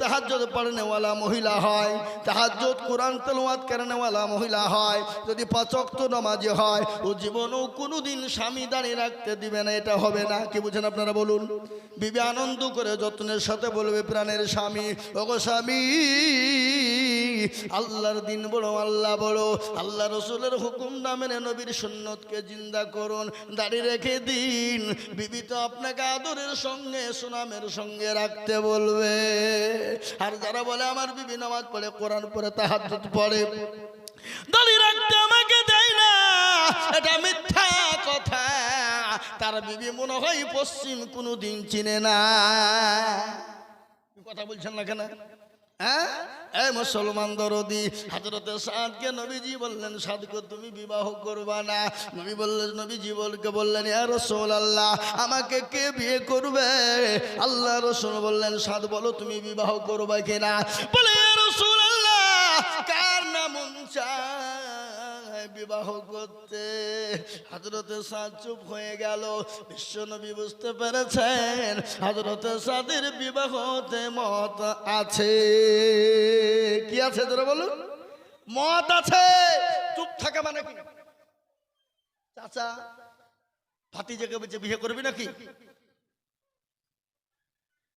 তাহাজ্জুদ পড়নেওয়ালা মহিলা হয়, তাহাজ্জুদ কোরআন তেলাওয়াত করনেওয়ালা মহিলা হয়, যদি পাঁচ ওয়াক্ত নামাজি হয়, ও জীবনেও কোনোদিন স্বামী দাঁড়িয়ে রাখতে দিবে না, এটা হবে না। কি বুঝেন আপনারা বলুন? বিবি আনন্দ করে যত্নের সাথে বলবে প্রাণের স্বামী, ওগো স্বামী, আল্লাহর দিন বড়, আল্লাহ বড়। আল্লাহ রসুলের হুকুম না মেনে নবীর সুন্নতকে জিন্দা করুন, দাঁড়িয়ে রেখে দিন। বিবি তো আপনাকে আদরের সঙ্গে, সুনামের সঙ্গে রাখতে বলবে। আর যারা বলে আমার বিবি নামাজ পড়ে, কোরআন পড়ে, তাহাজ্জুদ পড়ে দলি রাখতে আমাকে দেয় না। এটা মিথ্যা কথা। তার বিবি মনে হয় পশ্চিম কোনো দিন চিনে না। কথা বলছেন না কেন? হ্যাঁ? এই মুসলমান দরদি হাজরতে সাদকে নবীজি বললেন, সাদকে তুমি বিবাহ করবা না। নবী বললেন, নবীজি বলকে বললেন, ইয়া রসুল আল্লাহ আমাকে কে বিয়ে করবে? আল্লাহ রসুল বললেন, সাদ, বলো তুমি বিবাহ করবে কিনা? বলে রসুল আল্লাহ কার না মন চায় বিবাহ করতে। হাজরতে সাদ চুপ হয়ে গেল। বিশ্বনবী বুঝতে পেরেছেন হাজরতে সাদের বিবাহতে মত আছে। কি আছে তোরা বলুন? মত আছে, চুপ থাকা মানে কি? চাচা, ভাতিজাকে বলছে বিয়ে করবি নাকি?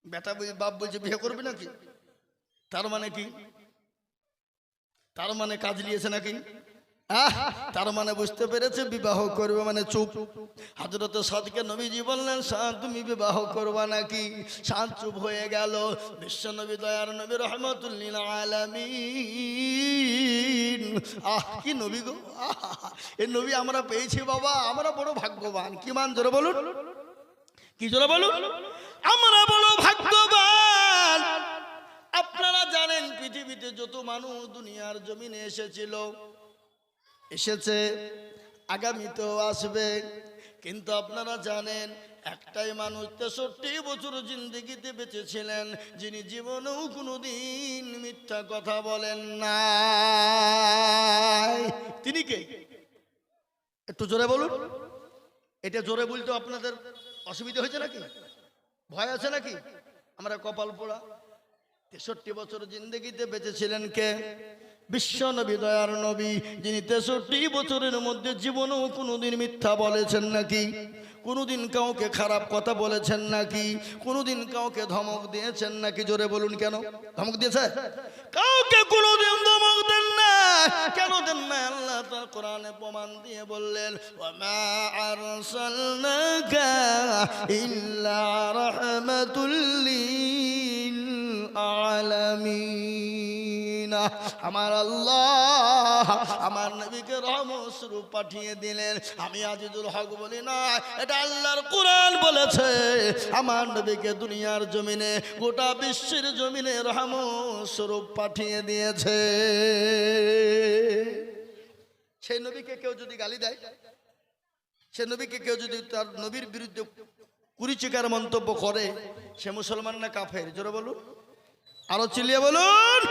বেটা বল- বাপ বলছে বিয়ে করবি নাকি? তার মানে কি? তার মানে কাজ নিয়েছে নাকি? তার মানে বুঝতে পেরেছে, বিবাহ করবে মানে চুপ। হাজরত সাদকে নবীজি বললেন, সাদ, তুমি বিবাহ করবা নাকি? সাদ চুপ হয়ে গেল। বিশ্ব নবী দয়ার নবী রহমতুল্লিল আলামিন। আহ, কি নবী গো। এই নবী আমরা পেয়েছি বাবা, আমরা বড় ভাগ্যবান। কি মান জোরে বলুন? কি জোরে বলুন? আমরা বড় ভাগ্যবান। আপনারা জানেন পৃথিবীতে যত মানুষ দুনিয়ার জমিনে এসেছিল এসেছে আগামীতেও আসবে। কিন্তু আপনারা জানেন, একটাই মানুষ তেষট্টি বছর জিন্দগিতে বেঁচেছিলেন, যিনি জীবনেও কোনোদিন মিথ্যা কথা বলেন না তিনি কে? একটু জোরে বলুন। এটা জোরে বলতে আপনাদের অসুবিধা হয়েছে নাকি? ভয় আছে নাকি? আমরা কপাল পোড়া। তেষট্টি বছর জিন্দগিতে বেঁচেছিলেন কে? বিশ্ব নবী, দয়ার নবী, যিনি তেষট্টি বছরের মধ্যে জীবনেও কোনোদিন মিথ্যা বলেছেন নাকি? কোনোদিন কাউকে খারাপ কথা বলেছেন নাকি? কোনোদিন কাউকে ধমক দিয়েছেন নাকি? জোরে বলুন কেন? ধমক দিয়েছে? কাউকে কোনোদিন ধমক দেন না। কেন দেন না? আল্লাহ তার কোরআনে প্রমাণ দিয়ে বললেন লিল আলামিন আমার আল্লাহ, আমার নবীকে রহমস্বরূপ পাঠিয়ে দিলেন। আমি আজিজুল হক বলি না, এটা আল্লাহর কোরআন বলেছে। আমার নবীকে দুনিয়ার জমিনে, গোটা বিশ্বের জমিনে রহমস্বরূপ পাঠিয়ে দিয়েছে। সেই নবীকে কেউ যদি গালি দেয় সে নবীকে কেউ যদি তার নবীর বিরুদ্ধে কুড়িচিকার মন্তব্য করে, সে মুসলমান না কাফের? জোরে বলুন। আরও চিল্লিয়ে বলুন।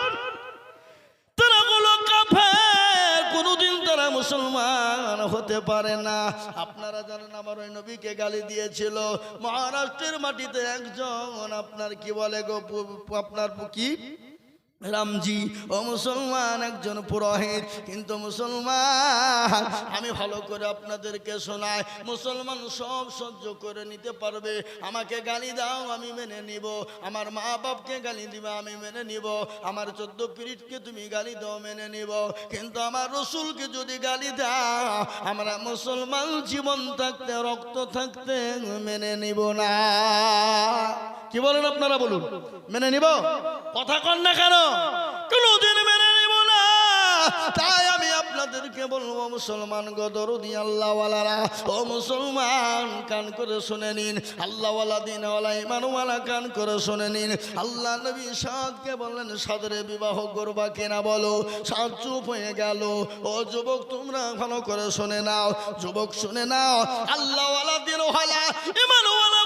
কাফের কোনোদিন তারা মুসলমান হতে পারে না। আপনারা জানেন আমার ওই নবীকে গালি দিয়েছিল। মহারাষ্ট্রের মাটিতে একজন, আপনার কি বলে গো আপনার কি? রামজি, ও মুসলমান একজন পুরোহিত, কিন্তু মুসলমান, আমি ভালো করে আপনাদেরকে শোনাই, মুসলমান সব সহ্য করে নিতে পারবে, আমাকে গালি দাও, আমি মেনে নিব, আমার মা বাপকে গালি দিবে, আমি মেনে নিব, আমার চোদ্দ পিরিটকে তুমি গালি দাও, মেনে নিব, কিন্তু আমার রসুলকে যদি গালি দাও, আমরা মুসলমান জীবন থাকতে, রক্ত থাকতে, মেনে নিব না। কি বলেন আপনারা বলুন? মেনে নিব? কথা কন না কেন? কোনদিন মেনে নিব না। তাই আমি আপনাদেরকে বলব, মুসলমান গদরদি আল্লাহওয়ালারা, ও মুসলমান, কান করে শুনে নিন। আল্লাহওয়ালা, দিনওয়ালা, ইমানওয়ালা, কান করে শুনে নিন। আল্লাহ নবী সাদকে বললেন, সাদরে বিবাহ করবা কিনা বলো? সাদ চুপ হয়ে গেল। ও যুবক, তোমরা ভালো করে শুনে নাও। যুবক, শুনে নাও। আল্লাহওয়ালা, দিনওয়ালা, ইমানওয়ালা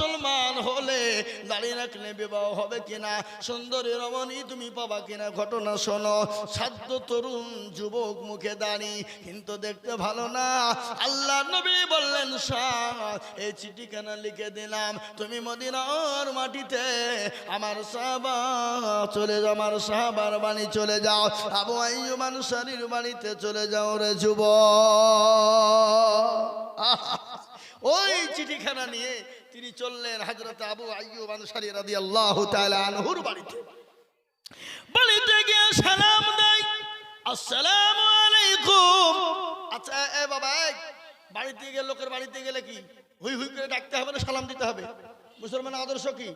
মুসলমান হলে দাঁড়িয়ে রাখলে বিবাহ হবে কিনা? সুন্দরী রমণী, তুমি পাবা কিনা? ঘটনা শোনো। সাধ্য তরুণ যুবক মুখে দাঁড়ি, কিন্তু দেখতে ভালো না। আল্লাহ নবী বললেন শাহ এই চিঠিখানা লিখে দিলাম। তুমি মদিনার মাটিতে আমার সাহাবা চলে যাও, আমার সাহাবার বাণী চলে যাও। আবু আইয়ুব আনসারীর বাড়িতে চলে যাও রে যুব ওই চিঠিখানা নিয়ে তিনি চললেন হযরত আবু আইয়ুব আনসারী রাদিয়াল্লাহু তাআলা আনহুর বাড়িতে। বাড়িতে গিয়ে সালাম দেয়, আসসালামু আলাইকুম। আচ্ছা এ বাবা বাড়িতে গেলে লোকের বাড়িতে গেলে কি হুই হুই করে ডাকতে হবে না, সালাম দিতে হবে? মুসলমান আদর্শ কি?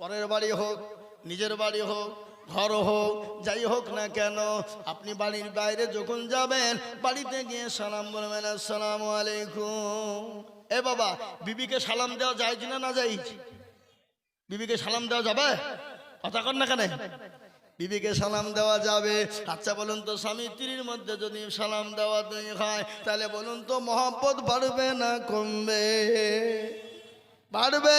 পরের বাড়ি হোক, নিজের বাড়ি হোক, ঘর হোক, যাই হোক না কেন, আপনি বাড়ির বাইরে যখন যাবেন, বাড়িতে গিয়ে সালাম বলবেন, আসসালামু আলাইকুম। এ বাবা, বিবিকে সালাম দেওয়া যায় কিনা না যাই বিবিকে সালাম দেওয়া যাবে? কথা কর না কেন? বিবিকে সালাম দেওয়া যাবে। আচ্ছা বলুন তো, স্বামী স্ত্রীর মধ্যে যদি সালাম দেওয়া হয়, তাহলে বলুন তো, মহব্বত বাড়বে না কমবে? বাড়বে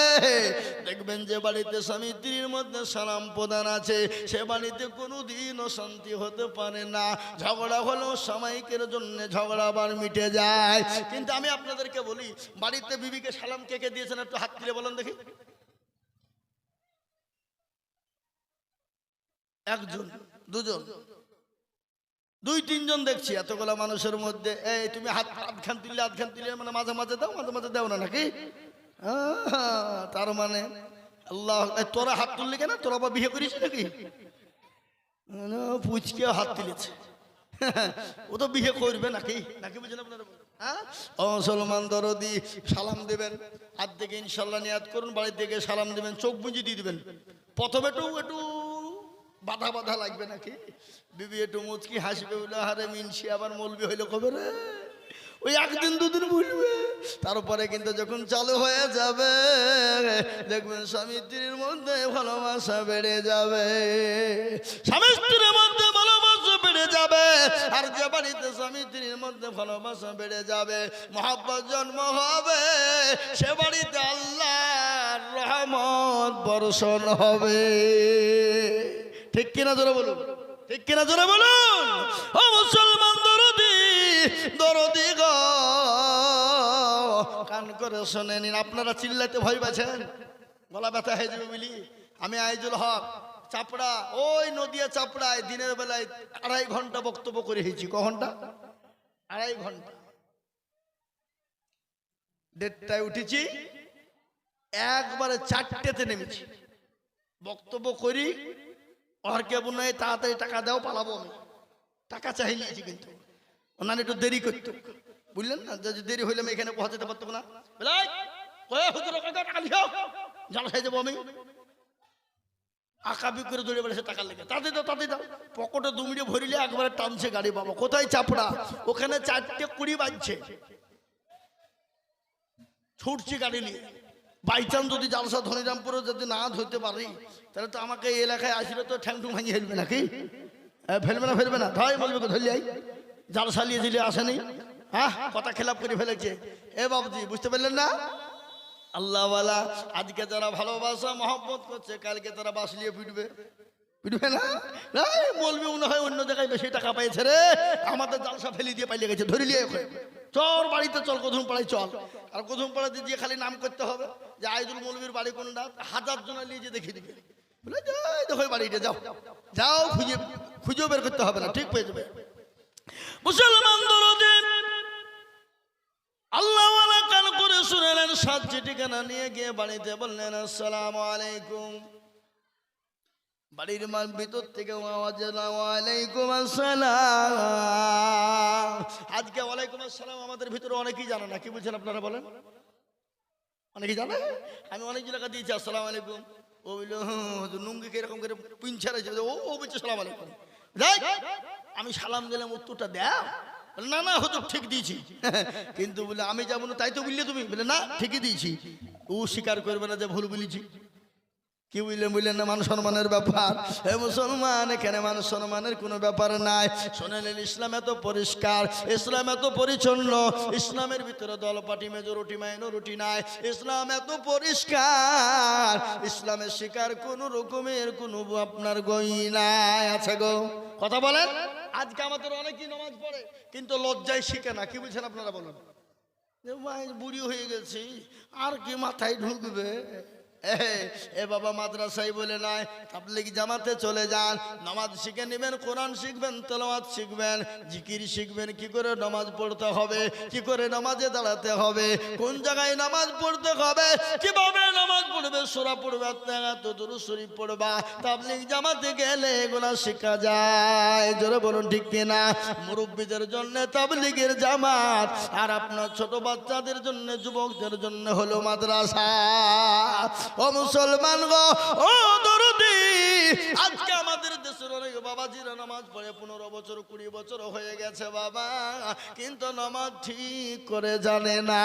দেখবেন যে বাড়িতে স্বামী স্ত্রীর মধ্যে সালাম প্রদান আছে, সে বাড়িতে কোনো দিনও শান্তি হতে পারে না। ঝগড়া হলেও সামায়িকের জন্য ঝগড়া আবার মিটে যায়। কিন্তু আমি আপনাদেরকে বলি, বাড়িতে বিবিকে সালাম কে কে দিয়েছেন একটু হাত তুলে বলেন দেখি। একজন, দুজন, দুই, তিনজন দেখছি এতগুলা মানুষের মধ্যে। এই, তুমি হাত আধখান তুললে আধখান তুললে মানে মাঝে মাঝে দাও, মাঝে মাঝে দাও না নাকি? তার মানে আল্লাহ তোরা হাত তুললি কেন? তোরা বা বিয়ে করিস নাকি? না, পুচকে হাত তুলেছে। ও তো বিয়ে করবে নাকি? নাকি বুঝেন আপনারা হ্যাঁ মুসলমান দরদি সালাম দেবেন। হাত থেকে ইনশাল্লাহ নিয়াত করুন বাড়ির থেকে সালাম দেবেন চোখ বুঝি দিয়ে দিবেন। প্রথমে একটু একটু বাধা বাধা লাগবে নাকি? বিবি একটু মুচকি হাসবে বলে হারে মিনসি আবার মলবি হইল কবে রে? ওই একদিন দুদিন বলবে তারপরে কিন্তু যখন চালু হয়ে যাবে, দেখবেন স্বামী স্ত্রীর মধ্যে ভালোবাসা বেড়ে যাবে। স্বামী স্ত্রীর মধ্যে ভালোবাসা বেড়ে যাবে, আর যে বাড়িতে স্বামী স্ত্রীর মধ্যে ভালোবাসা বেড়ে যাবে, মহাব্বত জন্ম হবে, সে বাড়িতে আল্লাহর রহমত বর্ষণ হবে। ঠিক কিনা জোরে বলুন? ঠিক কিনা জোরে বলুন? ও মুসলমান দরদি গো। কান করে শোনে নিন আপনারা চিল্লাতে ভয় পাচ্ছেন? গলা ব্যথা হয়ে যাবে বলি। আমি আইজুল হক, চাপড়া, ওই নদিয়া চাপড়ায় দিনের বেলায় আড়াই ঘণ্টা বক্তব্য করে হয়েছি ক ঘণ্টা আড়াই ঘণ্টা। দেড়টায় উঠেছি, একবারে চারটেতে নেমেছি। বক্তব্য করি আর কেবল নয় তাড়াতাড়ি টাকা দাও, পালাবো আমি। টাকা চাই কিন্তু। ওনার একটু দেরি করতো। বুঝলেন না? যদি দেরি হইলে আমি এখানে পৌঁছাতে পারতো না। বলে, "এই, কয়ে হুজুর, ওকে দাও, টাকা লিখাও জাল খাই যাব আমি। করে টাকা লেগে। দাও তাতে দাও। পকেটে একবারে টানছে গাড়ি কোথায় চাপড়া? ওখানে চারটে কুড়ি বাজছে। ছুটছি গাড়ি নিয়ে। বাই চান্স যদি জালসা ধনিরামপুরে যদি না ধরতে পারি তাহলে তো আমাকে এই এলাকায় আসলে তো ঠ্যাংটু ভাঙিয়ে ফেলবে নাকি? হ্যাঁ, ফেলবে না ফেলবে না। ধয় বলবে ধরলি আই জালসা নিয়ে দিলে আসেনি? হ্যাঁ? কথা খেলাপ করে ফেলেছে। এ বাবুজি, বুঝতে পারলেন না? আল্লাহওয়ালা, আজকে যারা ভালোবাসা, মহব্বত করছে, কালকে তারা বাসলিয়ে পিটবে। পিটবে না? বলবি মনে হয় অন্য জায়গায় বেশি টাকা পেয়েছে রে। আমাদের জালসা ফেলি দিয়ে পালিয়ে গেছে, ধরে ওকে চল, বাড়িতে চল কোধুম পাড়ায় চল। আর কোধুম পাড়াতে গিয়ে খালি নাম করতে হবে যে আইদুল মৌলবীর বাড়ি কোনটা হাজার জন নিয়ে যে দেখিয়ে দিবে। বলে, যাই, দেখো বাড়িটা, যাও। যাও, খুঁজে, খুঁজেও বের করতে হবে না, ঠিক পেয়ে যাবে। মান আজকে ওয়ালাইকুম আসসালাম আমাদের ভিতরে অনেকেই জানে না কি বলছেন আপনারা বলেন অনেকেই জানে আমি অনেক জায়গা দিয়েছি আসসালামু আলাইকুম ও বলল নুঙ্গিকে এরকম করে পিঞ্ছা রয়েছে ও ও বলছে সালাম আলাইকুম আমি সালাম দিলাম, উত্তরটা দেও। না না, হুজুর ঠিক দিয়েছি। কিন্তু বলে, আমি যাব না। তাই তো বললে তুমি। বলে, না, ঠিকই দিয়েছি। ও স্বীকার করবে না যে ভুল বলেছি। কি বুঝলেন বুঝলেন না, মান সম্মানের ব্যাপার। হে মুসলমান, এখানে মান সম্মানের কোনো ব্যাপার নাই। শোনেলেন ইসলাম এত পরিষ্কার, ইসলাম এত পরিচ্ছন্ন। ইসলামের ভিতরে দল দলপাটি মেজরিটি মাইনরিটি নাই। ইসলাম এত পরিষ্কার, ইসলামের শিকার কোন রকমের কোনো আপনার গই নাই। আছে গো, কথা বলেন? আজকে আমাদের অনেকেই নামাজ পড়ে, কিন্তু লজ্জায় শিখে না। কি বুঝছেন আপনারা বলুন? বুড়ি হয়ে গেছি, আর কি মাথায় ঢুকবে? এ, বাবা মাদ্রাসাই বলে নয় তাবলিগ জামাতে চলে যান নামাজ শিখে নেবেন কোরআন শিখবেন তেলাওয়াত শিখবেন জিকির শিখবেন কি করে নামাজ পড়তে হবে কি করে নামাজে দাঁড়াতে হবে কোন জায়গায় নামাজ পড়তে হবে কীভাবে নামাজ পড়বে সোরা পড়বে তো দুরু শরীফ পড়বা তাবলিগ জামাতে গেলে এগুলা শেখা যায় জোরে বলুন ঠিক কিনা? মুরব্বীদের জন্য তাবলিগের জামাত আর আপনার ছোট বাচ্চাদের জন্য যুবকদের জন্য হলো মাদ্রাসা। ও মুসলমান গো, ও দরদি। আজকে আমাদের দেশের অনেক বাবাজিরা নামাজ পড়ে, পনেরো বছর, কুড়ি বছর হয়ে গেছে বাবা। কিন্তু নামাজ ঠিক করে জানে না।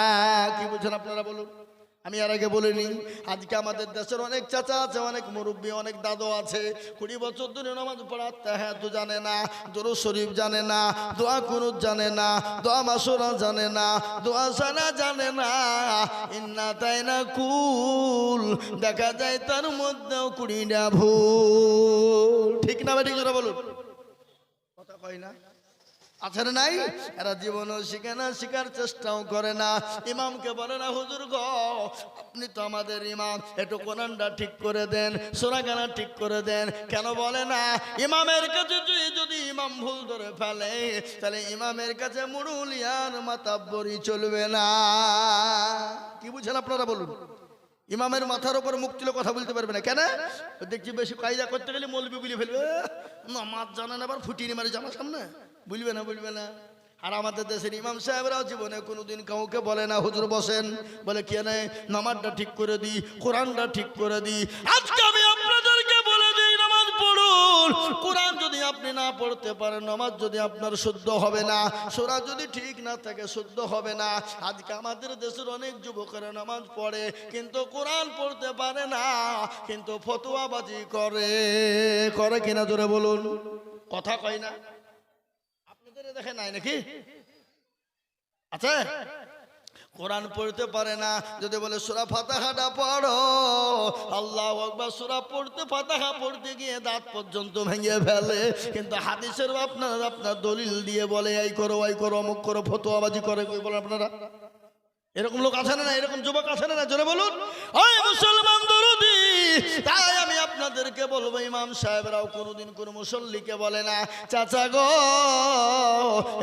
কি বুঝছেন আপনারা বলুন? আমি আর আগে বলিনি, আজকে আমাদের দেশের অনেক চাচা আছে, অনেক মুরব্বী, অনেক দাদু আছে। কুড়ি বছর ধরে নামাজ পড়াতে হ্যাঁ তো জানে না দরু শরীফ জানে না, দোয়া কুনুত জানে না, দোয়া মাসুরা জানে না, দোয়া সানা জানে না। ইন্না তাই না কুল, দেখা যায় তার মধ্যেও কুড়িটা ভুল। ঠিক না ঠিক বলুন। কথা কয় না? আছে নাই? এরা জীবনও শিখে না, শিখার চেষ্টাও করে না। ইমামকে বলে না, হুজুর গ, আপনি তো আমাদের ইমাম। একটু কোরআনটা ঠিক করে দেন সোনাগানা ঠিক করে দেন। কেন বলে না? ইমামের কাছে যদি ইমাম ভুল ধরে ফেলে, তাহলে ইমামের কাছে মুরুলিয়ার মাতাব্বরি চলবে না। কি বুঝেন আপনারা বলুন? ইমামের মাথার উপর মুখ তুলে কথা বলতে পারবে না। কেন? দেখছি বেশি কায়দা করতে গেলে মলবি বলে ফেলবে। নামাজ জানে না আবার ফুটিয়ে মারে জামা সামনে। বুঝবে না বুঝবে না। আর আমাদের দেশের ইমাম সাহেবরাও জীবনে কোনোদিন কাউকে বলে না, হুজুর বসেন। বলে, কে নেই নামাজটা ঠিক করে দিই, কোরআনটা ঠিক করে দিই। আজকে আমি আপনাদেরকে বলে দিই, নামাজ পড়ুন। কোরআন যদি আপনি না পড়তে পারেন, নামাজ যদি আপনার শুদ্ধ হবে না, সোরা যদি ঠিক না থাকে, শুদ্ধ হবে না। আজকে আমাদের দেশের অনেক যুবকেরা নামাজ পড়ে, কিন্তু কোরআন পড়তে পারে না, কিন্তু ফতুয়াবাজি করে। করে কিনা জোরে বলুন। কথা কয় না? দেখে নাই নাকি? আছে? কোরআন পড়তে পারে না। যদি বলে সুরা ফাতাহাটা পড়ো, আল্লাহ একবার সুরা পড়তে, ফাতাহা পড়তে গিয়ে দাঁত পর্যন্ত ভেঙে ফেলে। কিন্তু হাদিসের আপনার আপনার দলিল দিয়ে বলে, এই করো এই করো, অমুক করো, ফতোয়াবাজি করে। বলেন আপনারা? এরকম লোক আছে না, এরকম যুবক আছে না, জোরে বলুন। ওই মুসলমান দরদি, তাই আমি আপনাদেরকে বলব, ইমাম সাহেবরাও কোনোদিন কোন মুসল্লিকে বলে না, চাচা গো,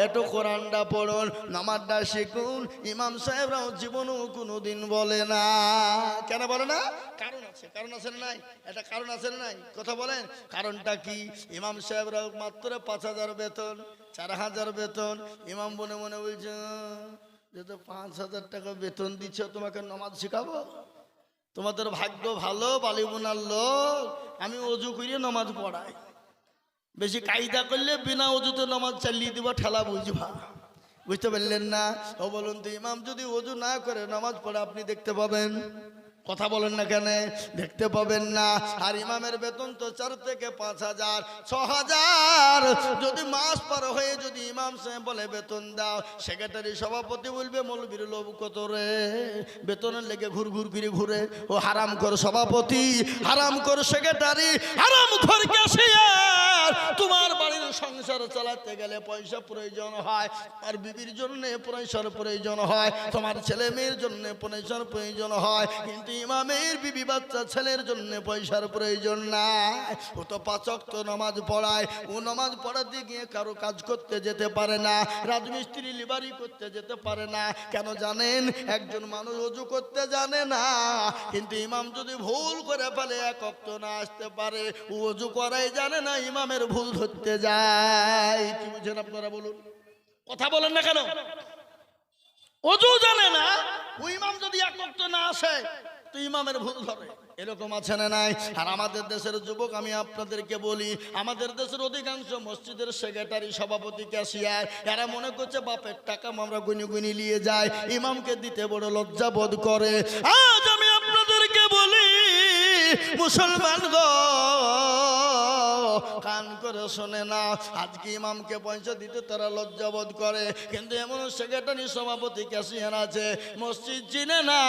একটু কোরআনটা পড়ুন, নামাজটা শিখুন। ইমাম সাহেবরাও জীবনও কোনোদিন বলে না। কেন বলে না? কারণ আছে কারণ আছে নাই? এটা কারণ আছে নাই? কথা বলেন। কারণটা কি? ইমাম সাহেবরাও মাত্র পাঁচ হাজার বেতন, চার হাজার বেতন। ইমাম মনে মনে বলছে যে তো পাঁচ হাজার টাকা বেতন দিচ্ছ, তোমাকে নামাজ শেখাবো? তোমাদের ভাগ্য ভালো বালিবোনার লোক, আমি অজু করিয়ে নামাজ পড়াই। বেশি কায়দা করলে বিনা অজুতে নামাজ চালিয়ে দিব, ঠেলা বুঝবা। বুঝতে পারলেন না? ও বলুন তো, ইমাম যদি অজু না করে নামাজ পড়ে, আপনি দেখতে পাবেন। কথা বলেন না কেন? দেখতে পাবেন না। আর ইমামের বেতন তো চার থেকে পাঁচ হাজার, ছ হাজার। যদি মাস পার হয়ে যদি ইমাম সাহেব বলে বেতন দাও, সেক্রেটারি সভাপতি বলবে, মৌলবীর লোভ কত রে? বেতনের লেগে ঘুর ঘুর ফিরে ঘুরে। ও হারাম কর সভাপতি, হারাম কর সেক্রেটারি, হারাম ক্যাশিয়ার। তোমার বাড়ির সংসার চালাতে গেলে পয়সা প্রয়োজন হয়, আর বিবির জন্য পয়সার প্রয়োজন হয়, তোমার ছেলে মেয়ের জন্য পয়সার প্রয়োজন হয়। কিন্তু ইমামের বিবি বাচ্চা ছেলের জন্য পয়সার প্রয়োজন নাই। ও তো পাচক তো নামাজ পড়ায়। ও নামাজ পড়াতে গিয়ে কারও কাজ করতে যেতে পারে না রাজমিস্ত্রি লিবারি করতে যেতে পারে না। কেন জানেন? একজন মানুষ অজু করতে জানে না। কিন্তু ইমাম যদি ভুল করে ফেলে এক অক্ত না আসতে পারে। ও অজু করাই জানে না ইমামের ভুল ধরতে যায়। কি বুঝেন আপনারা বলুন? কথা বলেন না কেন? অজু জানে না। ও ইমাম যদি এক অক্ত না আসে ইমামের ভুল ধরে। এরকম আছে না নাই? আর আমাদের দেশের যুবক, আমি আপনাদেরকে বলি, আমাদের দেশের অধিকাংশ মসজিদের সেক্রেটারি, সভাপতি, ক্যাশিয়ার, এরা মনে করছে বাপের টাকা আমরা গুনি গুনি নিয়ে যায় ইমামকে দিতে বড় লজ্জা বোধ করে। আজ আমি আপনাদেরকে বলি মুসলমান গো কান করে শোনে না। আজকে ইমামকে পয়সা দিতে তারা লজ্জাবোধ করে। কিন্তু এমন সেক্রেটারি সভাপতি ক্যাশিয়ার আছে, মসজিদ চিনে না।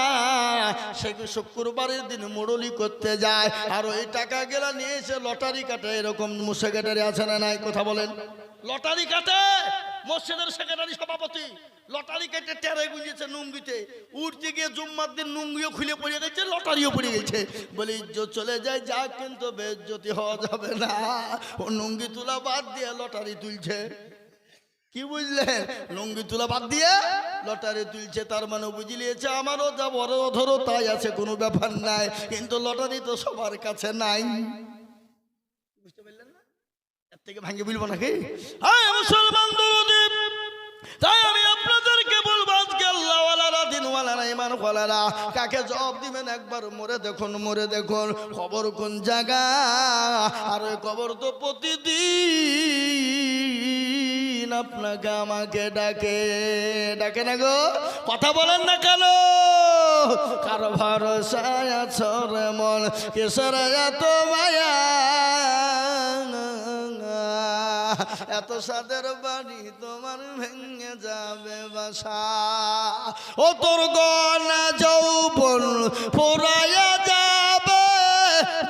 সে শুক্রবারের দিন মুরলি করতে যায়? আর ওই টাকা গেলা নিয়ে এসে লটারি কাটে, এরকম সেক্রেটারি আছে না নাই? কথা বলেন। লটারি কাটে মসজিদের সেক্রেটারি সভাপতি। লটারি কেটে টেরে গুলিয়েছে নুঙ্গিতে। উঠতে গিয়ে জুম্মার দিন নুঙ্গিও খুলে পড়ে গেছে লটারিও পড়ে গেছে। বলে, ইজ্জত চলে যায়, যা কিন্তু বেজ্জতি হওয়া যাবে না। ও নুঙ্গি তোলা বাদ দিয়ে লটারি তুলছে। কি বুঝলেন? লুঙ্গি তুলা বাদ দিয়ে লটারি তুলছে, তার মানে বুঝলিয়েছে, আমারও যা বড় ধরো, তাই আছে, কোনো ব্যাপার নাই। কিন্তু লটারি তো সবার কাছে নাই। বুঝতে পারলেন না? এর থেকে ভাঙে বলব নাকি? মুসলমান তাই আমি আপনাদেরকে বলব, আজকে আল্লাহওয়ালারা, দিনওয়ালারা ইমানওয়ালারা কাকে জবাব দিবেন একবার মরে দেখুন মরে দেখুন, খবর কোন জায়গা? আর ওই খবর তো প্রতিদিন আপনাকে আমাকে ডাকে ডাকে না গো? কথা বলেন না কেন? কার ভরসায় আছো রে মন, কিসের এত মায়া? এত সাদের বাড়ি তোমার ভেঙে যাবে বাসা। ও তোর গনা যৌবন ফুরাইয়া যাবে,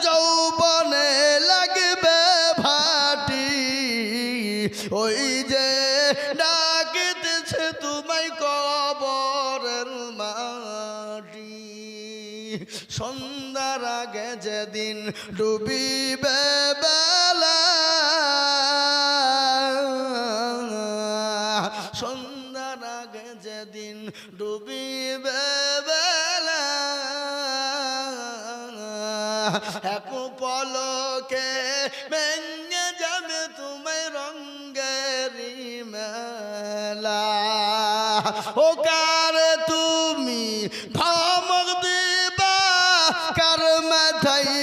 যৌবনে লাগবে ভাটি। ওই যে ডাকিতেছে তোমায় কবরের মাটি। সন্ধ্যার আগে যেদিন ডুবিবে এক পলকে ভেঙে যাবে তুমি রঙ্গেরি মেলা। ও কার তুমি ধমক দিবা? কার মাথায়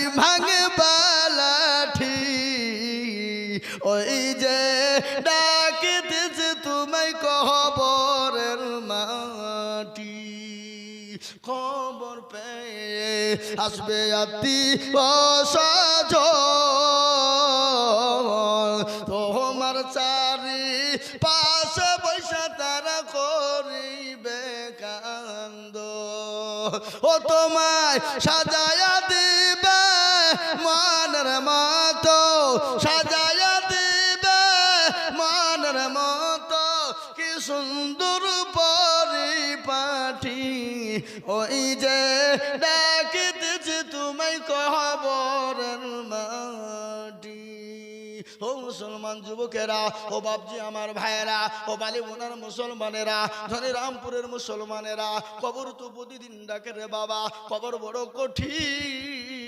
আসবে আতি অসাজ তোমার চারি পাশে বৈশা তারা করিবে কান্দ ও তোমায় সাজায়া দিবে মানের মতো, সাজায়া দিবে মানের মতো। কি সুন্দর পরিপাঠি ওই যে মুসলমান যুবকেরা, ও বাবজি আমার ভাইয়েরা, ও বালি বোনার মুসলমানেরা, ধনী রামপুরের মুসলমানেরা, কবর তো প্রতিদিন ডাকে রে বাবা, কবর বড় কঠিন।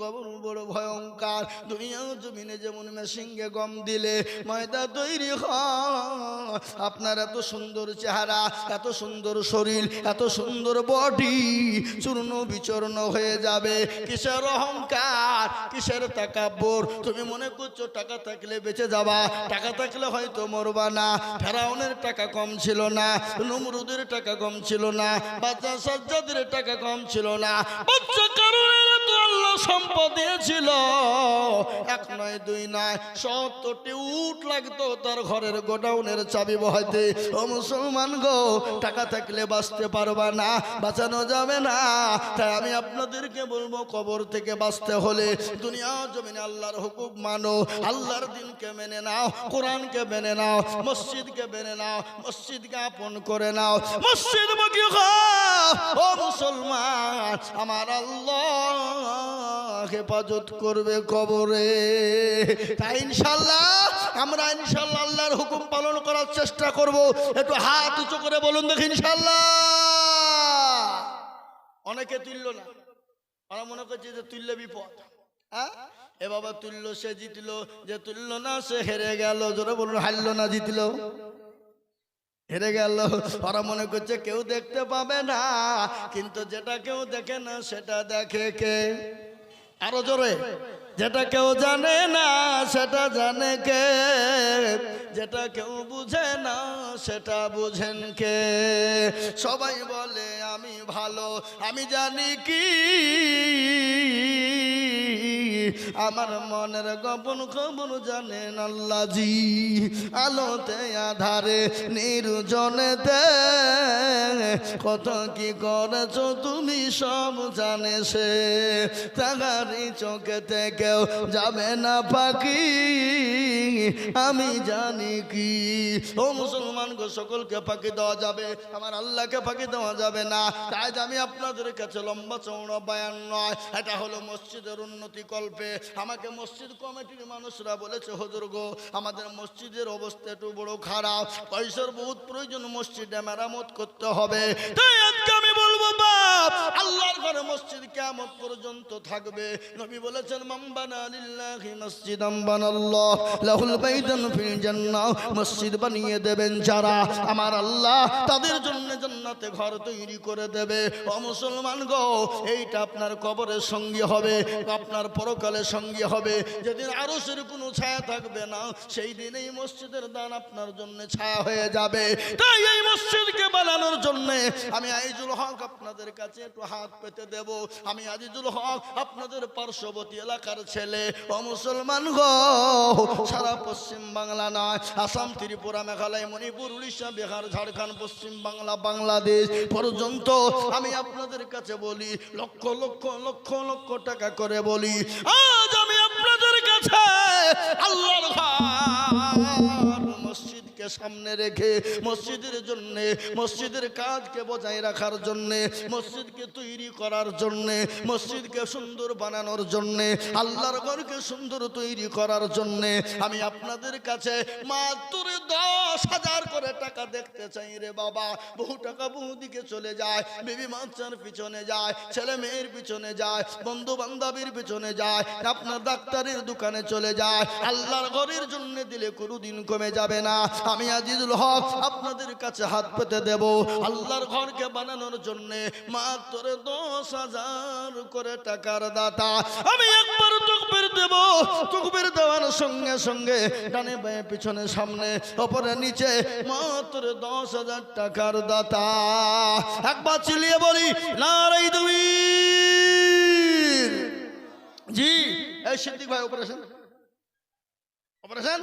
কবর বড় ভয়ঙ্কর। দুনিয়া জমিনে যেমন মেশিনকে গম দিলে ময়দা তৈরি হয়। আপনার এত সুন্দর চেহারা, এত সুন্দর শরীর, এত সুন্দর বডি, চূর্ণ বিচূর্ণ হয়ে যাবে। কিসের অহংকার, কিসের তাকাব্বর? তুমি মনে করছ টাকা থাকলে বেঁচে যাবা, টাকা থাকলে হয়তো মরবা না। ফেরাউনের টাকা কম ছিল না, নমরুদের টাকা কম ছিল না বাচ্চা সাজ্জাদের টাকা কম ছিল না। বাচ্চা কারণের তো আল্লাহ সম্পদ দিয়েছিল এক নয়, দুই নয়, সত্তরটি উট লাগতো তার ঘরের গোডাউনের চাবি বহাইতে। ও মুসলমান গো, টাকা থাকলে বাঁচতে পারবা না, বাঁচানো যাবে না। তাই আমি আপনাদেরকে বলব, কবর থেকে বাঁচতে হলে দুনিয়া জমিনে আল্লাহর হুকুম মানো। আল্লাহর দিনকে মেনে নাও, কোরআনকে মেনে নাও, মসজিদকে মেনে নাও, মসজিদকে আপন করে নাও। মসজিদ ও মুসলমান, আমার আল্লাহ। হেফাজত করবে কবরে। তাই ইনশাল্লাহ আমরা ইনশাল্লাহ আল্লাহর হুকুম পালন করার চেষ্টা করব। একটু হাত উঁচু করে বলুন দেখি ইনশাল্লাহ অনেকে তুলল না। ওরা মনে করছে যে তুললে বিপদ। হ্যাঁ এ বাবা তুলল, সে জিতলো। যে তুললো না, সে হেরে গেল। জোরে বলুন, হারলো না, জিতলো। হেরে গেল। ওরা মনে করছে কেউ দেখতে পাবে না। কিন্তু যেটা কেউ দেখে না, সেটা দেখে কে? আরও জোরে। যেটা কেউ জানে না, সেটা জানে কে? যেটা কেউ বুঝে না, সেটা বুঝেন কে? সবাই বলে, আমি ভালো, আমি জানি কি। আমার মনের গোপন খবর জানেন আল্লাহজি। আলোতে, আধারে, নির্জনেতে। কত কি করেছ তুমি সব জানে সে। তাগারি চোখেতে কেউ যাবে না পাখি আমি জানি কি। ও মুসলমান গো, সকলকে ফাঁকি দেওয়া যাবে। আমার আল্লাহকে ফাঁকি দেওয়া যাবে না। তাই আমি আপনাদের কাছে লম্বা চৌড়া বায়ান নয়। এটা হলো মসজিদের উন্নতি কল্পে আমাকে মসজিদ কমিটির মানুষরা বলেছে, হজুর গো, আমাদের মসজিদের অবস্থা একটু বড় খারাপ। পয়সার বহুত প্রয়োজন, মসজিদে মেরামত করতে হবে। তাই আজকে আমি আল্লাহর ঘরে মসজিদ কিয়ামত পর্যন্ত থাকবে। নবী বলেছেন মসজিদ বানিয়ে দেবেন যারা আমার আল্লাহ, তাদের জন্য জান্নাতে ঘর তৈরি করে দেবে। ও মুসলমান গো, এইটা আপনার কবরের সঙ্গে হবে আপনার পরকালের সঙ্গে হবে। যেদিন আরও কোনো ছায়া থাকবে না, সেই দিন এই মসজিদের দান আপনার জন্য ছায়া হয়ে যাবে। তাই এই মসজিদকে বানানোর জন্য আমি আইজুল হক আপনাদের কাছে একটু হাত পেতে দেব। আমি আজিজুল হক, আপনাদের পার্শ্ববর্তী এলাকার ছেলে। ও মুসলমান গো, সারা পশ্চিম বাংলা নয়, আসাম, ত্রিপুরা, মেঘালয়, মণিপুর, উড়িষ্যা, বিহার, ঝাড়খণ্ড, পশ্চিম বাংলা, বাংলাদেশ পর্যন্ত আমি আপনাদের কাছে বলি, লক্ষ লক্ষ লক্ষ লক্ষ টাকা করে বলি, আজ আমি আপনাদের কাছে মসজিদকে সামনে রেখে মসজিদের জন্য, মসজিদের কাজকে বজায় রাখার জন্য, মসজিদকে তৈরি করার জন্য, মসজিদকে সুন্দর বানানোর জন্য, আল্লাহর ঘরকে সুন্দর তৈরি করার জন্য, আমি আপনাদের কাছে মাত্র দশ হাজার করে টাকা দেখতে চাই রে বাবা। বহু টাকা বহু দিকে চলে যায়, বিবি বাচ্চার পিছনে যায়, ছেলে মেয়ের পিছনে যায়, বন্ধু বান্ধবীর পিছনে যায়, আপনার ডাক্তারের দোকানে চলে যায়। আল্লাহর ঘরের জন্য দিলে কোনোদিন কমে যাবে না। আমি আজিজুল হক আপনাদের কাছে হাত পেতে দেব। আল্লাহর ঘরকে বানানোর জন্য মাত্র দশ হাজার করে টাকার দাতা। আমি একবার তকবির দেব। তকবির দেওয়ার সঙ্গে সঙ্গে ডানে বায়ে পিছনে সামনে ওপরে নিচে মাত্র দশ হাজার টাকার দাতা। একবার চিলিয়ে বলি নারাই তুমি জি, এই সিদ্দিক ভাই অপারেশন অপারেশন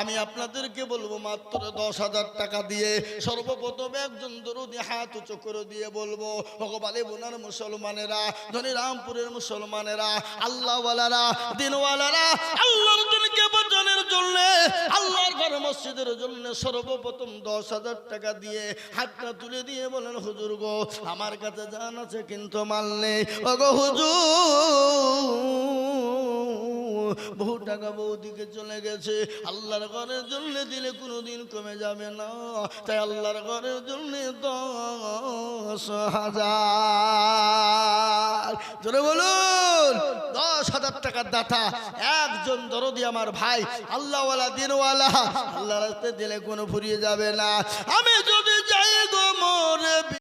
আমি আপনাদেরকে বলব মাত্র দশ হাজার টাকা দিয়ে সর্বপ্রথম একজন দরদি হাত উঁচু করে দিয়ে বলব, ভগবানে বোনার মুসলমানেরা, ধনী রামপুরের মুসলমানেরা, আল্লাহওয়ালারা, দিনওয়ালারা, আল্লাহর দিনকে জন্য, আল্লাহর ঘর মসজিদের জন্য সর্বপ্রথম দশ হাজার টাকা দিয়ে হাতটা তুলে দিয়ে বলেন, হুজুর গো, আমার কাছে জান আছে, কিন্তু মাল নেই। ও গো হুজুর। বহু টাকা বহু দিকে চলে গেছে। আল্লাহর ঘরের জন্য দিলে কোনোদিন কমে যাবে না। তাই আল্লাহর ঘরের জন্য দশ হাজার। জোরে বলুন, দশ হাজার টাকার দাতা, একজন দরদি আমার ভাই, আল্লাহওয়ালা, দিনওয়ালা আল্লাহ রাস্তায় দিলে কোনো ফুরিয়ে যাবে না। আমি যদি যাই গো মোরে